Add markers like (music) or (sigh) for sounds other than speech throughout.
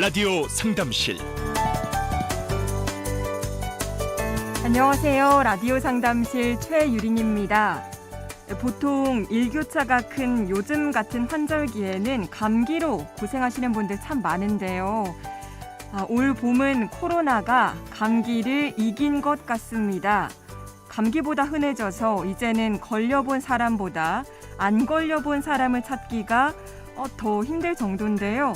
라디오 상담실 안녕하세요. 라디오 상담실 최유린입니다. 보통 일교차가 큰 요즘 같은 환절기에는 감기로 고생하시는 분들 참 많은데요. 아, 올 봄은 코로나가 감기를 이긴 것 같습니다. 감기보다 흔해져서 이제는 걸려본 사람보다 안 걸려본 사람을 찾기가 어, 더 힘들 정도인데요.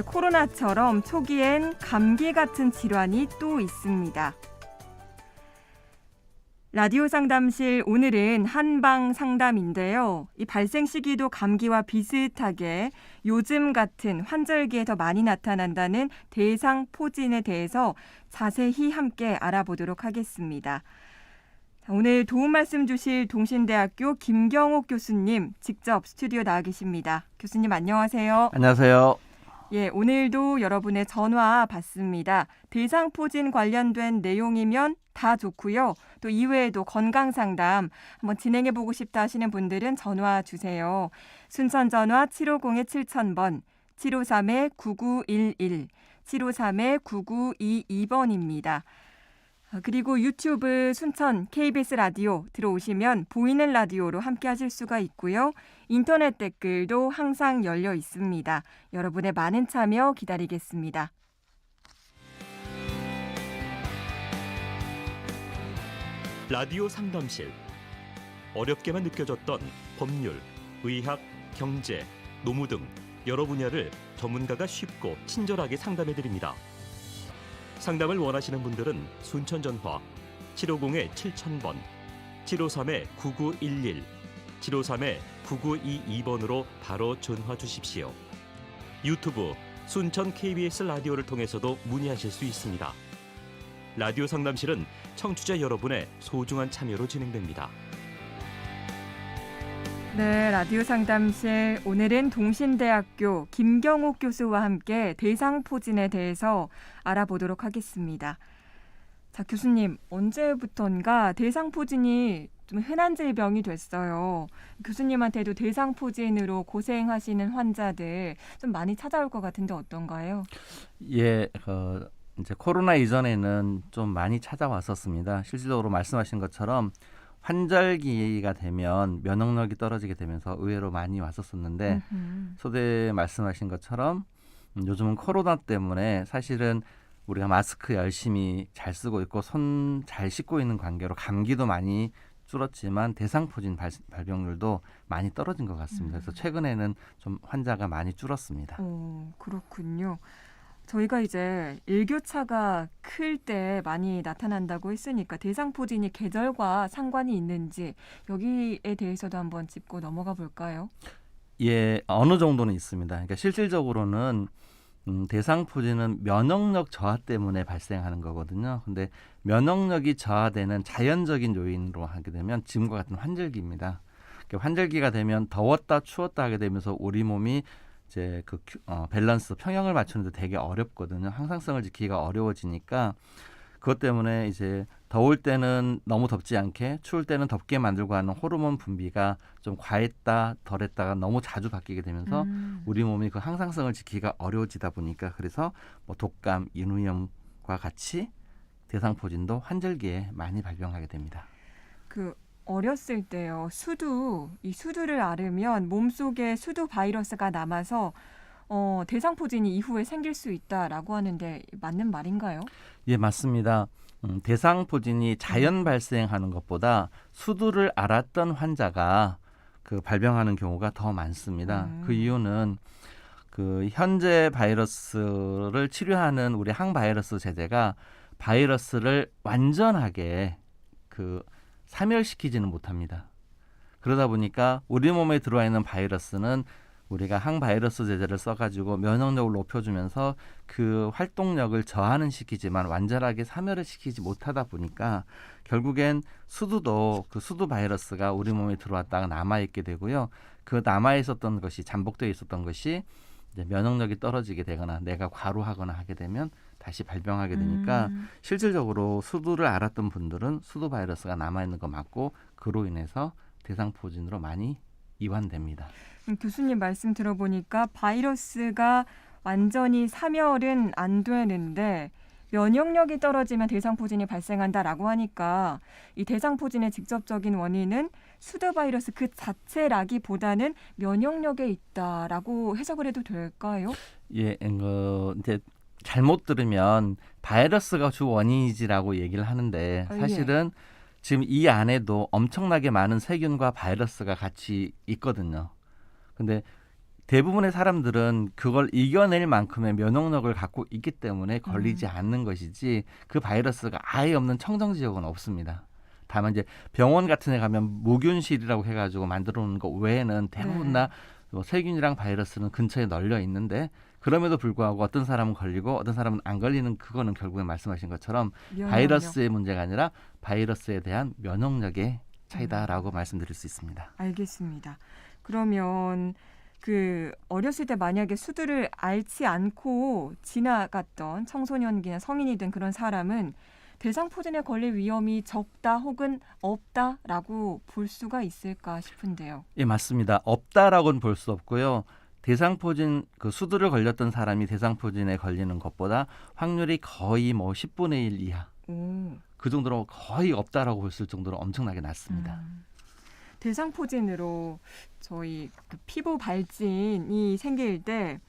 코로나처럼 초기엔 감기 같은 질환이 또 있습니다. 라디오 상담실 오늘은 한방 상담인데요. 이 발생 시기도 감기와 비슷하게 요즘 같은 환절기에 더 많이 나타난다는 대상 포진에 대해서 자세히 함께 알아보도록 하겠습니다. 자, 오늘 도움 말씀 주실 동신대학교 김경옥 교수님 직접 스튜디오 나와 계십니다. 교수님 안녕하세요. 안녕하세요. 예, 오늘도 여러분의 전화 받습니다. 대상포진 관련된 내용이면 다 좋고요. 또 이외에도 건강 상담 한번 진행해 보고 싶다 하시는 분들은 전화 주세요. 순천 전화 750에 7000번, 753에 9911, 753에 9922번입니다. 아, 그리고 유튜브 순천 KBS 라디오 들어오시면 보이는 라디오로 함께 하실 수가 있고요. 인터넷 댓글도 항상 열려 있습니다. 여러분의 많은 참여 기다리겠습니다. 라디오 상담실 어렵게만 느껴졌던 법률, 의학, 경제, 노무 등 여러 분야를 전문가가 쉽고 친절하게 상담해 드립니다. 상담을 원하시는 분들은 순천 전화 750에 7000번, 753에 9911, 753에 9922번으로 바로 전화 주십시오. 유튜브 순천 KBS 라디오를 통해서도 문의하실 수 있습니다. 라디오 상담실은 청취자 여러분의 소중한 참여로 진행됩니다. 네, 라디오 상담실 오늘은 동신대학교 김경옥 교수와 함께 대상포진에 대해서 알아보도록 하겠습니다. 자, 교수님, 언제부턴가 대상포진이 좀 흔한 질병이 됐어요. 교수님한테도 대상포진으로 고생하시는 환자들 좀 많이 찾아올 것 같은데 어떤가요? 예, 어, 이제 코로나 이전에는 좀 많이 찾아왔었습니다. 실질적으로 말씀하신 것처럼 환절기가 되면 면역력이 떨어지게 되면서 의외로 많이 왔었었는데 음흠. 소대 말씀하신 것처럼 음, 요즘은 코로나 때문에 사실은 우리가 마스크 열심히 잘 쓰고 있고 손 잘 씻고 있는 관계로 감기도 많이 줄었지만 대상포진 발, 발병률도 많이 떨어진 것 같습니다. 그래서 최근에는 좀 환자가 많이 줄었습니다. 오, 그렇군요. 저희가 이제 일교차가 클 때 많이 나타난다고 했으니까 대상포진이 계절과 상관이 있는지 여기에 대해서도 한번 짚고 넘어가 볼까요? 예, 어느 정도는 있습니다. 그러니까 실질적으로는 음, 대상포진은 면역력 저하 때문에 발생하는 거거든요. 근데 면역력이 저하되는 자연적인 요인으로 하게 되면 지금과 같은 환절기입니다. 그러니까 환절기가 되면 더웠다 추웠다 하게 되면서 우리 몸이 이제 그 규- 어, 밸런스 평형을 맞추는데 되게 어렵거든요. 항상성을 지키기가 어려워지니까 그것 때문에 이제 더울 때는 너무 덥지 않게 추울 때는 덥게 만들고 하는 호르몬 분비가 좀 과했다 덜했다가 너무 자주 바뀌게 되면서 음, 우리 몸이 그 항상성을 지키기가 어려워지다 보니까 그래서 뭐 독감, 인후염과 같이 대상포진도 환절기에 많이 발병하게 됩니다. 그 어렸을 때요 수두 이 수두를 앓으면 몸 속에 수두 바이러스가 남아서 어, 대상포진이 이후에 생길 수 있다라고 하는데 맞는 말인가요? 예, 맞습니다. 음, 대상포진이 자연 발생하는 것보다 수두를 앓았던 환자가 그 발병하는 경우가 더 많습니다. 음. 그 이유는 그 현재 바이러스를 치료하는 우리 항바이러스 제제가 바이러스를 완전하게 그 사멸시키지는 못합니다. 그러다 보니까 우리 몸에 들어와 있는 바이러스는 우리가 항바이러스 제제를 써가지고 면역력을 높여주면서 그 활동력을 저하는 시키지만 완전하게 사멸을 시키지 못하다 보니까 결국엔 수두도 그 수두 바이러스가 우리 몸에 들어왔다가 남아 있게 되고요. 그 남아 있었던 것이 잠복되어 있었던 것이 이제 면역력이 떨어지게 되거나 내가 과로하거나 하게 되면 다시 발병하게 되니까 음. 실질적으로 수두를 앓았던 분들은 수두 바이러스가 남아 있는 거 맞고 그로 인해서 대상포진으로 많이 이완됩니다. 음, 교수님 말씀 들어보니까 바이러스가 완전히 사멸은 안 되는데 면역력이 떨어지면 대상포진이 발생한다라고 하니까 이 대상포진의 직접적인 원인은 수두 바이러스 그 자체라기보다는 면역력에 있다라고 해석을 해도 될까요? 예, 어, 이제 잘못 들으면 바이러스가 주 원인이지라고 얘기를 하는데 아, 예. 사실은 지금 이 안에도 엄청나게 많은 세균과 바이러스가 같이 있거든요. 근데 대부분의 사람들은 그걸 이겨낼 만큼의 면역력을 갖고 있기 때문에 걸리지 않는 것이지 그 바이러스가 아예 없는 청정 지역은 없습니다. 다만 이제 병원 같은 데 가면 무균실이라고 해가지고 만들어 놓은 거 외에는 대부분 네. 다뭐 세균이랑 바이러스는 근처에 널려 있는데 그럼에도 불구하고 어떤 사람은 걸리고 어떤 사람은 안 걸리는 그거는 결국에 말씀하신 것처럼 면역력. 바이러스의 문제가 아니라 바이러스에 대한 면역력의 차이다라고 말씀드릴 수 있습니다. 알겠습니다. 그러면 그 어렸을 때 만약에 수두를 앓지 않고 지나갔던 청소년기나 성인이 된 그런 사람은 대상포진에 걸릴 위험이 적다 혹은 없다라고 볼 수가 있을까 싶은데요. 예, 맞습니다. 없다라고는 볼 수 없고요. 대상포진 그 수두를 걸렸던 사람이 대상포진에 걸리는 것보다 확률이 거의 뭐 10분의 1 이하. 오. 그 정도로 거의 없다라고 볼 수 있을 정도로 엄청나게 낮습니다. 음. 대상포진으로 저희 그 피부 발진이 생길 때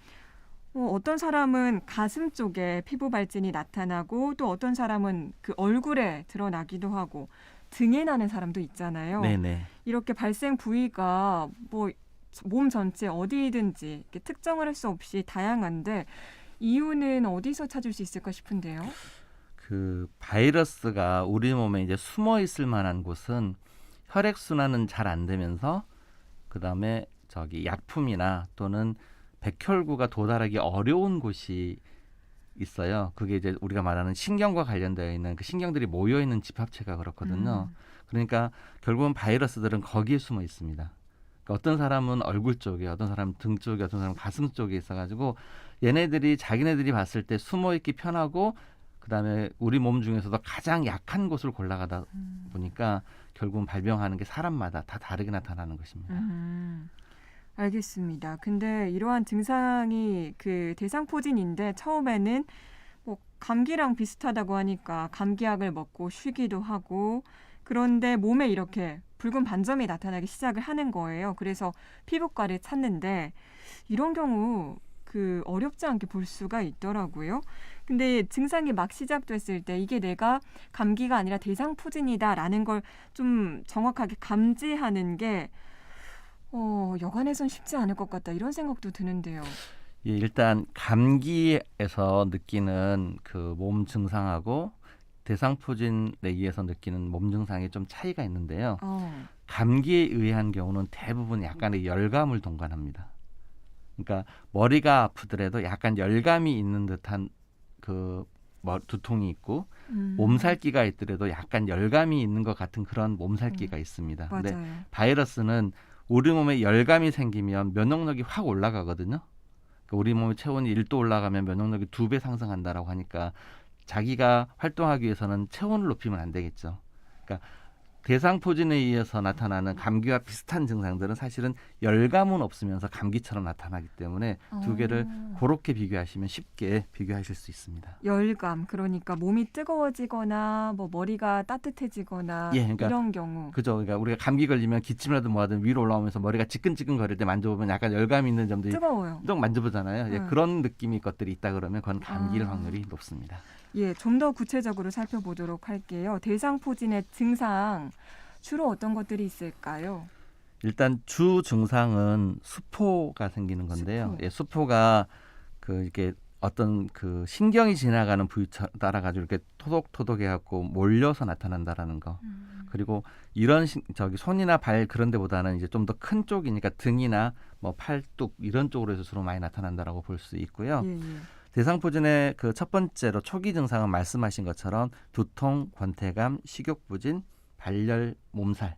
어, 어떤 사람은 가슴 쪽에 피부 발진이 나타나고 또 어떤 사람은 그 얼굴에 드러나기도 하고 등에 나는 사람도 있잖아요. 네네. 이렇게 발생 부위가 뭐 몸 전체 어디든지 특정을 할 수 없이 다양한데 이유는 어디서 찾을 수 있을까 싶은데요. 그 바이러스가 우리 몸에 이제 숨어 있을 만한 곳은 혈액 순환은 잘 안 되면서 그다음에 저기 약품이나 또는 백혈구가 도달하기 어려운 곳이 있어요. 그게 이제 우리가 말하는 신경과 관련되어 있는 그 신경들이 모여 있는 집합체가 그렇거든요. 음. 그러니까 결국은 바이러스들은 거기에 숨어 있습니다. 그러니까 어떤 사람은 얼굴 쪽에, 어떤 사람은 등 쪽에, 어떤 사람은 가슴 쪽에 있어가지고 얘네들이 자기네들이 봤을 때 숨어 있기 편하고 그다음에 우리 몸 중에서도 가장 약한 곳을 골라가다 음. 보니까 결국은 발병하는 게 사람마다 다 다르게 나타나는 것입니다. 음, 알겠습니다. 근데 이러한 증상이 그 대상포진인데 처음에는 뭐 감기랑 비슷하다고 하니까 감기약을 먹고 쉬기도 하고 그런데 몸에 이렇게 붉은 반점이 나타나기 시작을 하는 거예요. 그래서 피부과를 찾는데 이런 경우 그 어렵지 않게 볼 수가 있더라고요. 근데 증상이 막 시작됐을 때 이게 내가 감기가 아니라 대상포진이다라는 걸 좀 정확하게 감지하는 게 어, 여간에선 쉽지 않을 것 같다 이런 생각도 드는데요. 예, 일단 감기에서 느끼는 그 몸 증상하고 대상포진에 의해서 느끼는 몸 증상이 좀 차이가 있는데요. 어, 감기에 의한 경우는 대부분 약간의 열감을 동반합니다. 그러니까 머리가 아프더라도 약간 열감이 있는 듯한 그 뭐, 두통이 있고 음, 몸살기가 있더라도 약간 열감이 있는 것 같은 그런 몸살기가 있습니다. 근데 맞아요. 바이러스는 우리 몸에 열감이 생기면 면역력이 확 올라가거든요. 그러니까 우리 몸의 체온이 1도 올라가면 면역력이 두 배 상승한다라고 하니까 자기가 활동하기 위해서는 체온을 높이면 안 되겠죠. 그러니까 대상 포진에 의해서 나타나는 감기와 비슷한 증상들은 사실은 열감은 없으면서 감기처럼 나타나기 때문에 두 개를 어, 그렇게 비교하시면 쉽게 비교하실 수 있습니다. 열감 그러니까 몸이 뜨거워지거나 뭐 머리가 따뜻해지거나 예, 그러니까 이런 경우 그죠? 그러니까 우리가 감기 걸리면 기침이라도 뭐하든 위로 올라오면서 머리가 지끈지끈 거릴 때 만져보면 약간 열감이 있는 점들이 뜨거워요. 좀 만져보잖아요. 예, 음. 그런 느낌의 것들이 있다 그러면 그건 감기일 아. 확률이 높습니다. 예, 좀 더 구체적으로 살펴보도록 할게요. 대상포진의 증상 주로 어떤 것들이 있을까요? 일단 주 증상은 수포가 생기는 건데요. 수포. 예, 수포가 그 이렇게 어떤 그 신경이 지나가는 부위 따라 가지고 이렇게 토독토독해 갖고 몰려서 나타난다라는 거. 그리고 이런 신- 저기 손이나 발 그런 데보다는 이제 좀 더 큰 쪽이니까 등이나 뭐 팔뚝 이런 쪽으로 해서 주로 많이 나타난다라고 볼 수 있고요. 예, 예. 대상포진의 그 첫 번째로 초기 증상은 말씀하신 것처럼 두통, 권태감, 식욕부진, 발열, 몸살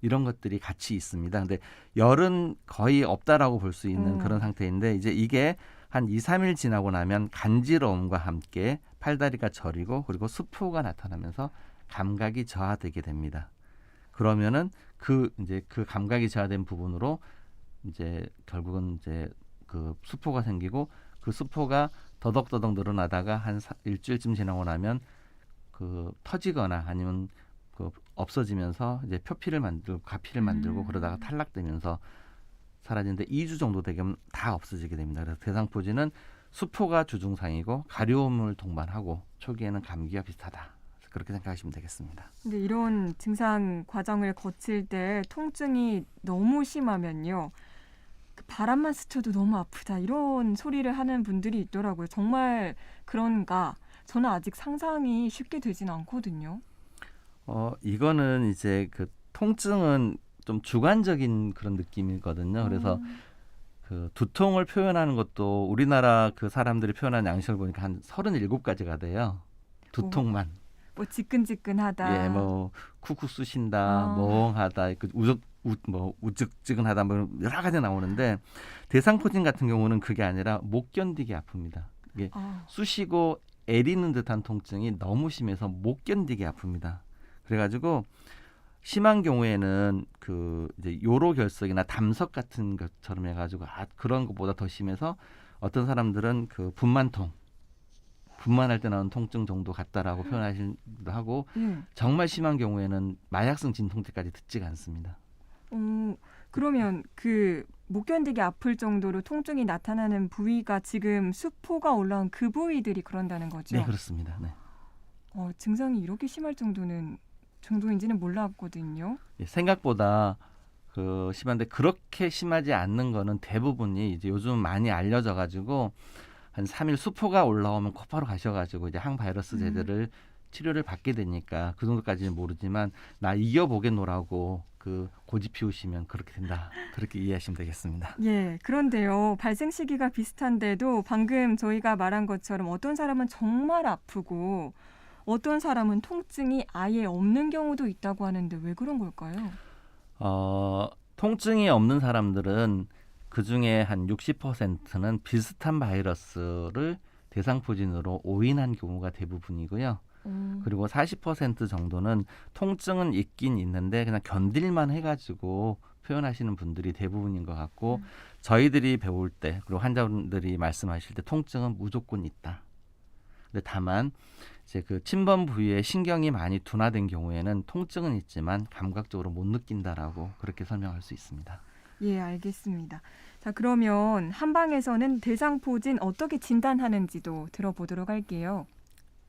이런 것들이 같이 있습니다. 근데 열은 거의 없다라고 볼 수 있는 음. 그런 상태인데 이제 이게 한 2, 3일 지나고 나면 간지러움과 함께 팔다리가 저리고 그리고 수포가 나타나면서 감각이 저하되게 됩니다. 그러면은 그 이제 그 감각이 저하된 부분으로 이제 결국은 이제 그 수포가 생기고 그 수포가 더덕더덕 늘어나다가 한 사- 일주일쯤 지나고 나면 그 터지거나 아니면 그 없어지면서 이제 표피를 만들고 가피를 만들고 음. 그러다가 탈락되면서 사라지는데 2주 정도 되면 다 없어지게 됩니다. 그래서 대상포진은 수포가 주증상이고 가려움을 동반하고 초기에는 감기와 비슷하다. 그렇게 생각하시면 되겠습니다. 근데 이런 증상 과정을 거칠 때 통증이 너무 심하면요. 그 바람만 스쳐도 너무 아프다. 이런 소리를 하는 분들이 있더라고요. 정말 그런가? 저는 아직 상상이 쉽게 되진 않거든요. 어 이거는 이제 그 통증은 좀 주관적인 그런 느낌이거든요. 그래서 음. 그 두통을 표현하는 것도 우리나라 그 사람들이 표현하는 양식을 보니까 한 37가지가 돼요. 두통만. 뭐 지끈지끈하다. 예, 뭐 쿡쿡 쑤신다, 아. 멍하다, 그 우적 우, 뭐 우측지근하다 뭐 여러 가지 나오는데 대상포진 같은 경우는 그게 아니라 못 견디게 아픕니다. 이게 아, 쑤시고 애리는 듯한 통증이 너무 심해서 못 견디게 아픕니다. 그래가지고 심한 경우에는 그 이제 요로 결석이나 담석 같은 것처럼 해가지고 아 그런 것보다 더 심해서 어떤 사람들은 그 분만통 분만할 때 나오는 통증 정도 같다라고 표현하시기도 하고 예. 정말 심한 경우에는 마약성 진통제까지 듣지가 않습니다. 어, 그러면 그 못 견디게 아플 정도로 통증이 나타나는 부위가 지금 수포가 올라온 그 부위들이 그런다는 거죠. 네 그렇습니다. 네. 어, 증상이 이렇게 심할 정도는 정도인지는 몰랐거든요. 예, 생각보다 그 심한데 그렇게 심하지 않는 거는 대부분이 이제 요즘 많이 알려져 가지고 한 3일 수포가 올라오면 곧바로 가셔 가지고 이제 항바이러스 음. 제제를 치료를 받게 되니까 그 정도까지는 모르지만 나 이겨 보겠노라고 그 고집 피우시면 그렇게 된다. 그렇게 이해하시면 되겠습니다. (laughs) 예, 그런데요. 발생 시기가 비슷한데도 방금 저희가 말한 것처럼 어떤 사람은 정말 아프고 어떤 사람은 통증이 아예 없는 경우도 있다고 하는데 왜 그런 걸까요? 어, 통증이 없는 사람들은 그 중에 한 60%는 비슷한 바이러스를 대상포진으로 오인한 경우가 대부분이고요. 음, 그리고 40% 정도는 통증은 있긴 있는데 그냥 견딜만 해가지고 표현하시는 분들이 대부분인 것 같고 음. 저희들이 배울 때 그리고 환자분들이 말씀하실 때 통증은 무조건 있다. 근데 다만 이제 그 침범 부위에 신경이 많이 둔화된 경우에는 통증은 있지만 감각적으로 못 느낀다라고 그렇게 설명할 수 있습니다. 예, 알겠습니다. 자, 그러면 한방에서는 대상포진 어떻게 진단하는지도 들어보도록 할게요.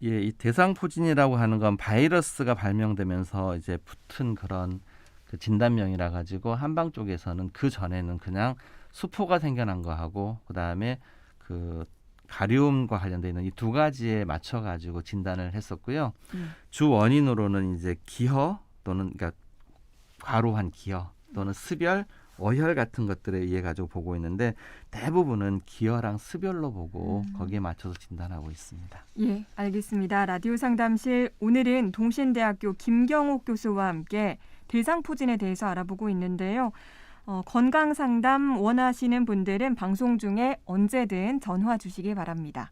예, 이 대상포진이라고 하는 건 바이러스가 발명되면서 이제 붙은 그런 그 진단명이라 가지고 한방 쪽에서는 그 전에는 그냥 수포가 생겨난 거 하고 그다음에 그 가리움과 관련돼 있는 이 두 가지에 맞춰 가지고 진단을 했었고요. 음. 주 원인으로는 이제 기허 또는 그러니까 과로한 기허 또는 습열 어혈 같은 것들에 의해 가지고 보고 있는데 대부분은 기허랑 습열로 보고 음. 거기에 맞춰서 진단하고 있습니다. 예, 알겠습니다. 라디오 상담실 오늘은 동신대학교 김경옥 교수와 함께 대상포진에 대해서 알아보고 있는데요. 어, 건강 상담 원하시는 분들은 방송 중에 언제든 전화 주시기 바랍니다.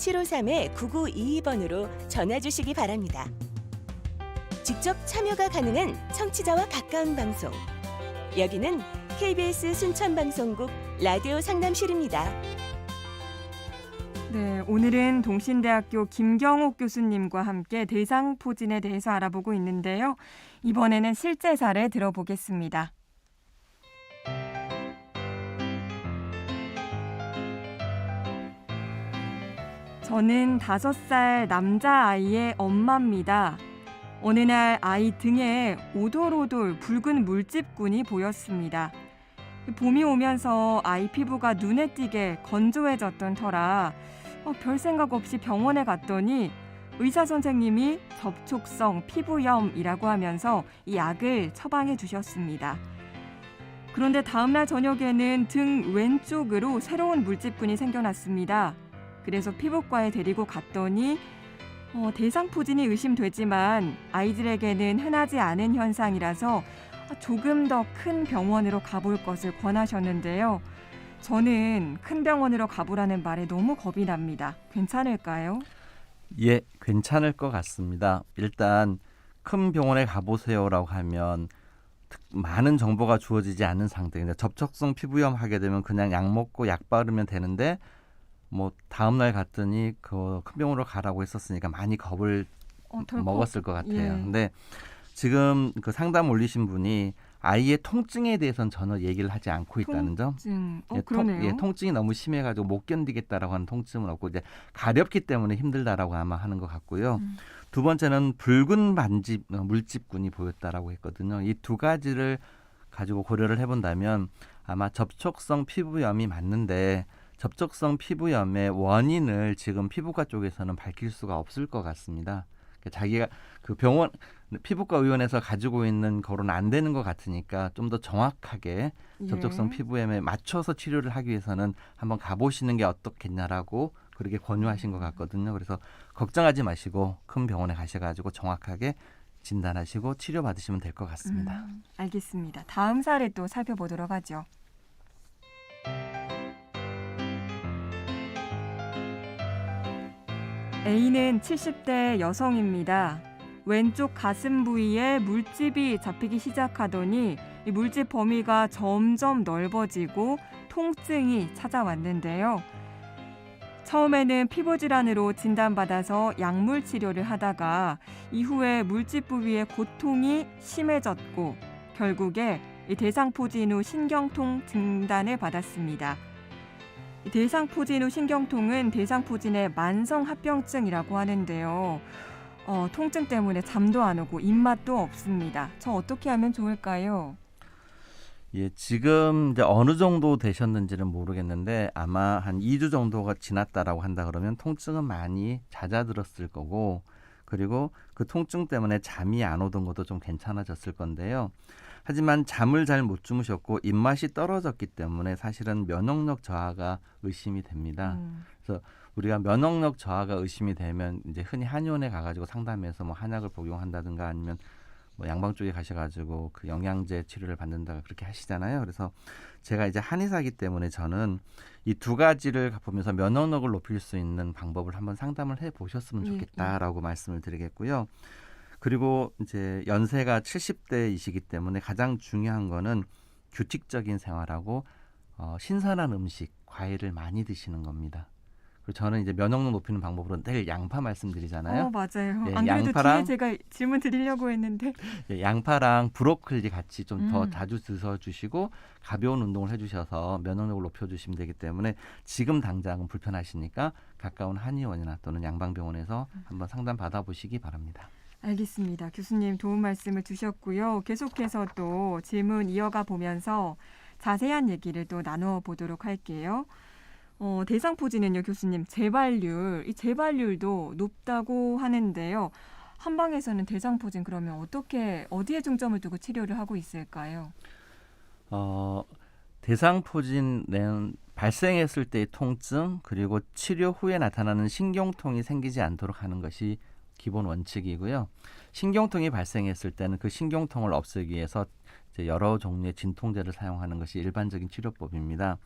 753-9922번으로 전화 주시기 바랍니다. 직접 참여가 가능한 청취자와 가까운 방송. 여기는 KBS 순천방송국 라디오 상담실입니다. 네, 오늘은 동신대학교 김경옥 교수님과 함께 대상포진에 대해서 알아보고 있는데요. 이번에는 실제 사례 들어보겠습니다. 저는 다섯 살 남자아이의 엄마입니다. 어느 날 아이 등에 오돌오돌 붉은 물집꾼이 보였습니다. 봄이 오면서 아이 피부가 눈에 띄게 건조해졌던 터라 어, 별 생각 없이 병원에 갔더니 의사 선생님이 접촉성 피부염이라고 하면서 이 약을 처방해 주셨습니다. 그런데 다음날 저녁에는 등 왼쪽으로 새로운 물집군이 생겨났습니다. 그래서 피부과에 데리고 갔더니 어, 대상포진이 의심되지만 아이들에게는 흔하지 않은 현상이라서 조금 더 큰 병원으로 가볼 것을 권하셨는데요. 저는 큰 병원으로 가보라는 말에 너무 겁이 납니다. 괜찮을까요? 예, 괜찮을 것 같습니다. 일단 큰 병원에 가보세요라고 하면 특- 많은 정보가 주어지지 않는 상태. 그러니까 접촉성 피부염 하게 되면 그냥 약 먹고 약 바르면 되는데 뭐 다음 날 갔더니 그 큰 병원으로 가라고 했었으니까 많이 겁을 어, 먹었을 것 같아요. 예. 근데 지금 그 상담 올리신 분이 아이의 통증에 대해서는 전혀 얘기를 하지 않고 있다는 점. 증. 어, 예, 그러네요. 통, 예, 통증이 너무 심해가지고 못 견디겠다라고 하는 통증은 없고 이제 가렵기 때문에 힘들다라고 아마 하는 것 같고요. 음. 두 번째는 붉은 반집 어, 물집군이 보였다라고 했거든요. 이 두 가지를 가지고 고려를 해본다면 아마 접촉성 피부염이 맞는데 접촉성 피부염의 원인을 지금 피부과 쪽에서는 밝힐 수가 없을 것 같습니다. 그러니까 자기가 그 병원 피부과 의원에서 가지고 있는 거로는 안 되는 것 같으니까 좀 더 정확하게 접촉성 예. 피부염에 맞춰서 치료를 하기 위해서는 한번 가보시는 게 어떻겠냐라고 그렇게 권유하신 것 같거든요. 그래서 걱정하지 마시고 큰 병원에 가셔가지고 정확하게 진단하시고 치료 받으시면 될 것 같습니다. 음, 알겠습니다. 다음 사례 또 살펴보도록 하죠. A는 70대 여성입니다. 왼쪽 가슴 부위에 물집이 잡히기 시작하더니 이 물집 범위가 점점 넓어지고 통증이 찾아왔는데요. 처음에는 피부 질환으로 진단받아서 약물 치료를 하다가 이후에 물집 부위의 고통이 심해졌고 결국에 이 대상포진 후 신경통 진단을 받았습니다. 이 대상포진 후 신경통은 대상포진의 만성 합병증이라고 하는데요. 어, 통증 때문에 잠도 안 오고 입맛도 없습니다. 저 어떻게 하면 좋을까요? 예, 지금 이제 어느 정도 되셨는지는 모르겠는데 아마 한 2주 정도가 지났다라고 한다 그러면 통증은 많이 잦아들었을 거고 그리고 그 통증 때문에 잠이 안 오던 것도 좀 괜찮아졌을 건데요. 하지만 잠을 잘 못 주무셨고 입맛이 떨어졌기 때문에 사실은 면역력 저하가 의심이 됩니다. 음, 우리가 면역력 저하가 의심이 되면 이제 흔히 한의원에 가가지고 상담해서 뭐 한약을 복용한다든가 아니면 뭐 양방 쪽에 가셔가지고 그 영양제 치료를 받는다가 그렇게 하시잖아요. 그래서 제가 이제 한의사기 때문에 저는 이 두 가지를 보면서 면역력을 높일 수 있는 방법을 한번 상담을 해 보셨으면 예, 좋겠다라고 말씀을 드리겠고요. 그리고 이제 연세가 70대이시기 때문에 가장 중요한 거는 규칙적인 생활하고 어, 신선한 음식, 과일을 많이 드시는 겁니다. 그리고 저는 이제 면역력 높이는 방법으로 늘 양파 말씀드리잖아요. 어 맞아요. 예, 안 그래도 양파랑- 뒤에 제가 질문 드리려고 했는데 예, 양파랑 브로콜리 같이 좀더 음. 자주 드셔 주시고 가벼운 운동을 해 주셔서 면역력을 높여 주시면 되기 때문에 지금 당장은 불편하시니까 가까운 한의원이나 또는 양방병원에서 한번 상담 받아 보시기 바랍니다. 알겠습니다. 교수님 도움 말씀을 주셨고요. 계속해서 또 질문 이어가 보면서 자세한 얘기를 또 나누어 보도록 할게요. 어, 대상포진은요, 교수님, 재발률, 이 재발률도 높다고 하는데요. 한방에서는 대상포진 그러면 어떻게, 어디에 중점을 두고 치료를 하고 있을까요? 어, 대상포진은 발생했을 때의 통증 그리고 치료 후에 나타나는 신경통이 생기지 않도록 하는 것이 기본 원칙이고요. 신경통이 발생했을 때는 그 신경통을 없애기 위해서 여러 종류의 진통제를 사용하는 것이 일반적인 치료법입니다.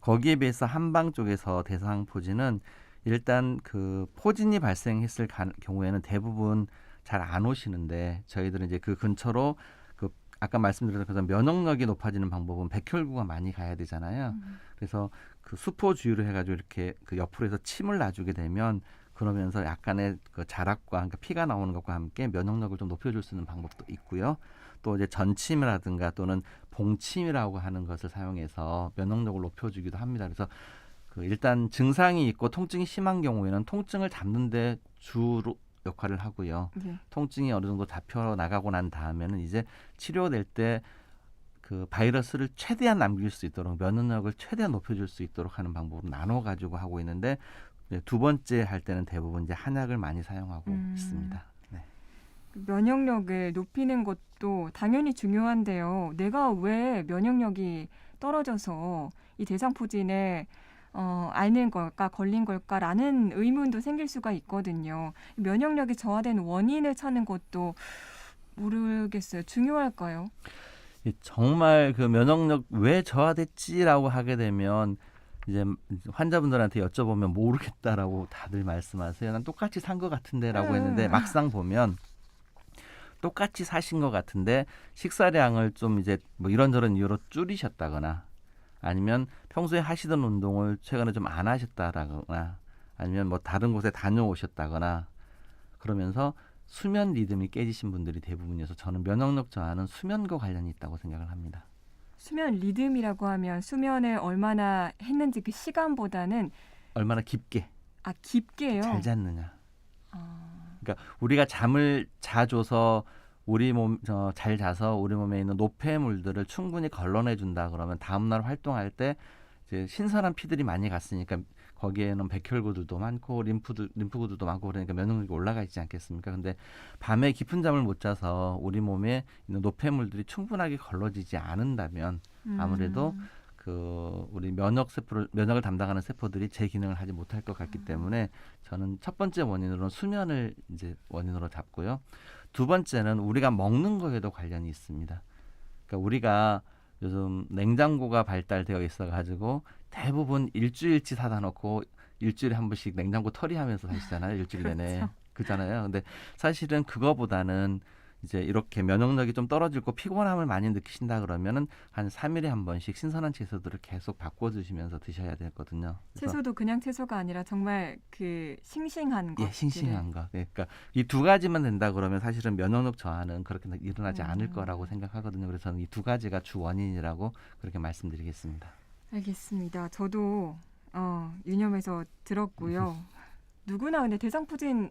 거기에 비해서 한방 쪽에서 대상포진은 일단 그 포진이 발생했을 가- 경우에는 대부분 잘 안 오시는데 저희들은 이제 그 근처로 그 아까 말씀드렸던 것처럼 면역력이 높아지는 방법은 백혈구가 많이 가야 되잖아요. 그래서 그 수포 주유를 해가지고 이렇게 그 옆으로 해서 침을 놔주게 되면 그러면서 약간의 그 자락과 그러니까 피가 나오는 것과 함께 면역력을 좀 높여줄 수 있는 방법도 있고요. 또 이제 전침이라든가 또는 봉침이라고 하는 것을 사용해서 면역력을 높여주기도 합니다. 그래서 그 일단 증상이 있고 통증이 심한 경우에는 통증을 잡는데 주로 역할을 하고요. 네. 통증이 어느 정도 잡혀 나가고 난 다음에는 이제 치료될 때 그 바이러스를 최대한 남길 수 있도록 면역력을 최대한 높여줄 수 있도록 하는 방법으로 나눠 가지고 하고 있는데 두 번째 할 때는 대부분 이제 한약을 많이 사용하고 음. 있습니다. 네. 면역력을 높이는 것도 당연히 중요한데요. 내가 왜 면역력이 떨어져서 이 대상포진에 어, 앓는 걸까, 걸린 걸까라는 의문도 생길 수가 있거든요. 면역력이 저하된 원인을 찾는 것도 모르겠어요. 중요할까요? 이 정말 그 면역력 왜 저하됐지라고 하게 되면 이제 환자분들한테 여쭤보면 모르겠다라고 다들 말씀하세요. 난 똑같이 산 것 같은데라고 음. 했는데 막상 보면 똑같이 사신 것 같은데 식사량을 좀 이제 뭐 이런저런 이유로 줄이셨다거나 아니면 평소에 하시던 운동을 최근에 좀 안 하셨다라거나 아니면 뭐 다른 곳에 다녀오셨다거나 그러면서 수면 리듬이 깨지신 분들이 대부분이어서 저는 면역력 저하는 수면과 관련이 있다고 생각을 합니다. 수면 리듬이라고 하면 수면을 얼마나 했는지 그 시간보다는 얼마나 깊게 아 깊게요. 잘 잤느냐. 아, 그러니까 우리가 잠을 자줘서 우리 몸잘 자서 우리 몸에 있는 노폐물들을 충분히 걸러내 준다 그러면 다음 날 활동할 때 이제 신선한 피들이 많이 갔으니까 거기에는 백혈구들도 많고 림프들 림프구들도 많고 그러니까 면역력이 올라가 있지 않겠습니까? 근데 밤에 깊은 잠을 못 자서 우리 몸에 있는 노폐물들이 충분하게 걸러지지 않는다면 아무래도 음. 그 우리 면역 세포를 면역을 담당하는 세포들이 제 기능을 하지 못할 것 같기 때문에 저는 첫 번째 원인으로는 수면을 이제 원인으로 잡고요. 두 번째는 우리가 먹는 거에도 관련이 있습니다. 그러니까 우리가 요즘 냉장고가 발달되어 있어 가지고 대부분 일주일치 사다 놓고 일주일에 한 번씩 냉장고 털이하면서 사시잖아요. 일주일 내내. (laughs) 그렇죠. 그잖아요. 근데 사실은 그거보다는 이제 이렇게 면역력이 좀 떨어지고 피곤함을 많이 느끼신다 그러면은 한 3일에 한 번씩 신선한 채소들을 계속 바꿔 주시면서 드셔야 되거든요. 채소도 그냥 채소가 아니라 정말 그 싱싱한 것. 예, 싱싱한 거. 그러니까 이 두 가지만 된다 그러면 사실은 면역력 저하는 그렇게 일어나지 않을 음. 거라고 생각하거든요. 그래서 이 두 가지가 주 원인이라고 그렇게 말씀드리겠습니다. 알겠습니다. 저도 어, 유념해서 들었고요. (laughs) 누구나 근데 대상포진이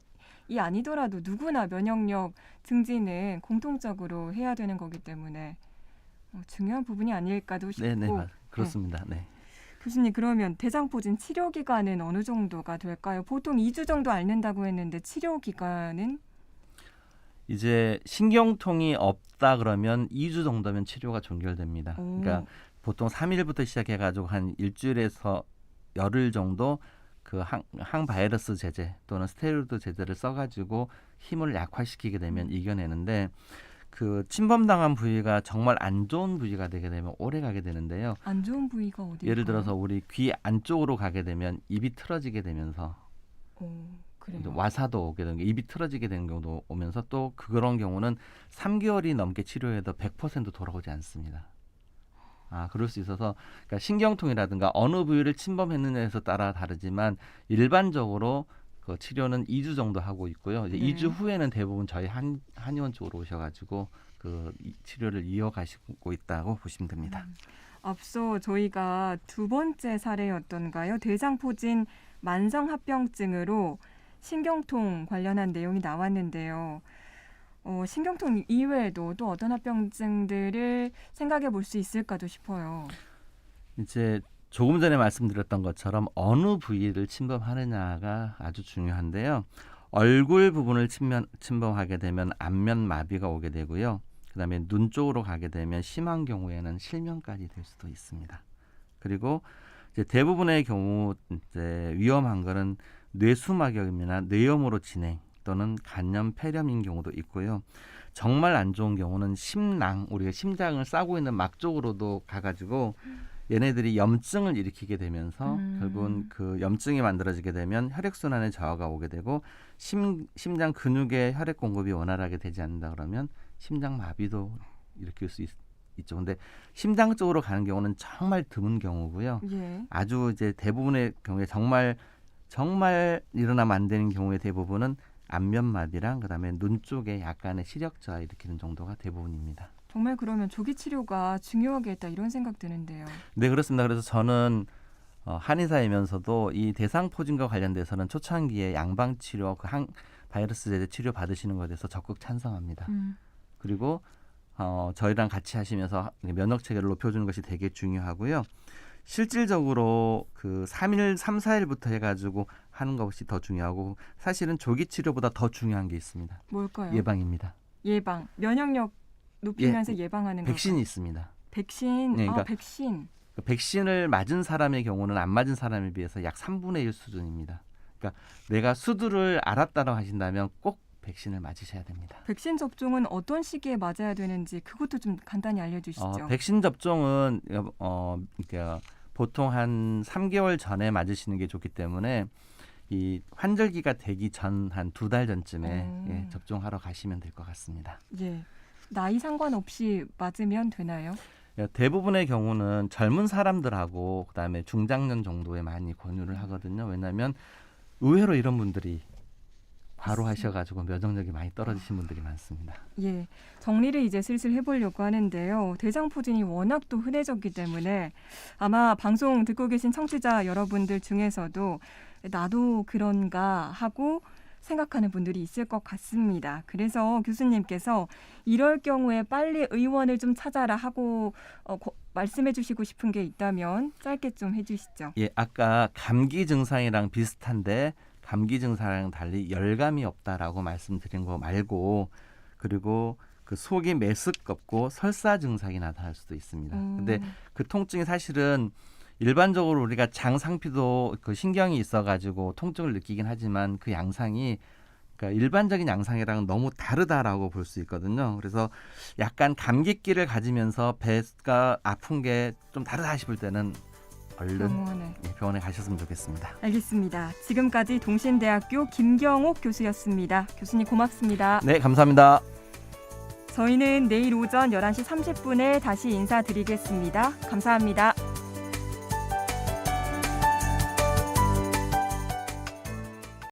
아니더라도 누구나 면역력 증진은 공통적으로 해야 되는 거기 때문에 어, 중요한 부분이 아닐까도 싶고 네, 네, 맞- 그렇습니다. 네. 교수님 그러면 대상포진 치료 기간은 어느 정도가 될까요? 보통 2주 정도 앓는다고 했는데 치료 기간은 이제 신경통이 없다 그러면 2주 정도면 치료가 종결됩니다. 오, 그러니까 보통 3일부터 시작해 가지고 한 일주일에서 열흘 정도 그 항, 항바이러스 제제 또는 스테로이드 제제를 써 가지고 힘을 약화시키게 되면 이겨내는데 그 침범당한 부위가 정말 안 좋은 부위가 되게 되면 오래 가게 되는데요. 안 좋은 부위가 어디? 예를 들어서 우리 귀 안쪽으로 가게 되면 입이 틀어지게 되면서 오, 와사도 오게 되는 게 입이 틀어지게 되는 경우도 오면서 또 그런 경우는 3개월이 넘게 치료해도 100% 돌아오지 않습니다. 아, 그럴 수 있어서 그러니까 신경통이라든가 어느 부위를 침범했느냐에서 따라 다르지만 일반적으로 그 치료는 2주 정도 하고 있고요. 이제 네. 2주 후에는 대부분 저희 한 한의원 쪽으로 오셔 가지고 그 이- 치료를 이어가시고 있다고 보시면 됩니다. 앞서 저희가 두 번째 사례였던가요? 대상포진 만성합병증으로 신경통 관련한 내용이 나왔는데요. 어, 신경통 이외에도 또 어떤 합병증들을 생각해 볼 수 있을까도 싶어요. 이제 조금 전에 말씀드렸던 것처럼 어느 부위를 침범하느냐가 아주 중요한데요. 얼굴 부분을 침면, 침범하게 되면 안면 마비가 오게 되고요. 그다음에 눈 쪽으로 가게 되면 심한 경우에는 실명까지 될 수도 있습니다. 그리고 이제 대부분의 경우 이제 위험한 거는 뇌수막염이나 뇌염으로 진행 또는 간염, 폐렴인 경우도 있고요. 정말 안 좋은 경우는 심낭, 우리가 심장을 싸고 있는 막 쪽으로도 가가지고 얘네들이 염증을 일으키게 되면서 음. 결국은 그 염증이 만들어지게 되면 혈액순환에 저하가 오게 되고 심, 심장 근육의 혈액 공급이 원활하게 되지 않는다 그러면 심장 마비도 일으킬 수 있, 있죠. 근데 심장 쪽으로 가는 경우는 정말 드문 경우고요. 예. 아주 이제 대부분의 경우에 정말 정말 일어나면 안 되는 경우의 대부분은 안면마비랑 그다음에 눈 쪽에 약간의 시력 저하 일으키는 정도가 대부분입니다. 정말 그러면 조기 치료가 중요하겠다 이런 생각 드는데요. 네 그렇습니다. 그래서 저는 어, 한의사이면서도 이 대상 포진과 관련돼서는 초창기에 양방 치료, 그 항 바이러스 제제 치료 받으시는 것에 대해서 적극 찬성합니다. 음, 그리고 어, 저희랑 같이 하시면서 면역 체계를 높여주는 것이 되게 중요하고요. 실질적으로 그 3일, 3, 4일부터 해가지고 하는 것이 더 중요하고 사실은 조기 치료보다 더 중요한 게 있습니다. 뭘까요? 예방입니다. 예방. 면역력 높이면서 예, 방하는 백신이 있습니다. 백신. 네, 아, 그러니까 백신. 그 백신을 맞은 사람의 경우는 안 맞은 사람에 비해서 약 3분의 1 수준입니다. 그러니까 내가 수두를 알았다고 하신다면 꼭 백신을 맞으셔야 됩니다. 백신 접종은 어떤 시기에 맞아야 되는지 그것도 좀 간단히 알려주시죠. 어, 백신 접종은 어, 그러니까 보통 한 3개월 전에 맞으시는 게 좋기 때문에 이 환절기가 되기 전 한 두 달 전쯤에 음. 예, 접종하러 가시면 될 것 같습니다. 예. 나이 상관없이 맞으면 되나요? 예, 대부분의 경우는 젊은 사람들하고 그다음에 중장년 정도에 많이 권유를 하거든요. 왜냐하면 의외로 이런 분들이 과로 하셔가지고 면역력이 많이 떨어지신 분들이 많습니다. 예. 정리를 이제 슬슬 해보려고 하는데요. 대장포진이 워낙 또 흔해졌기 때문에 아마 방송 듣고 계신 청취자 여러분들 중에서도 나도 그런가 하고 생각하는 분들이 있을 것 같습니다. 그래서 교수님께서 이럴 경우에 빨리 의원을 좀 찾아라 하고 어, 고- 말씀해 주시고 싶은 게 있다면 짧게 좀 해주시죠. 예, 아까 감기 증상이랑 비슷한데 감기 증상이랑 달리 열감이 없다라고 말씀드린 거 말고 그리고 그 속이 메스껍고 설사 증상이 나타날 수도 있습니다. 음, 근데 그 통증이 사실은 일반적으로 우리가 장 상피도 그 신경이 있어가지고 통증을 느끼긴 하지만 그 양상이 그러니까 일반적인 양상이랑 너무 다르다라고 볼 수 있거든요. 그래서 약간 감기기를 가지면서 배가 아픈 게 좀 다르다 싶을 때는 얼른 병원에. 예, 병원에 가셨으면 좋겠습니다. 알겠습니다. 지금까지 동신대학교 김경옥 교수였습니다. 교수님 고맙습니다. 네, 감사합니다. 저희는 내일 오전 11시 30분에 다시 인사드리겠습니다. 감사합니다.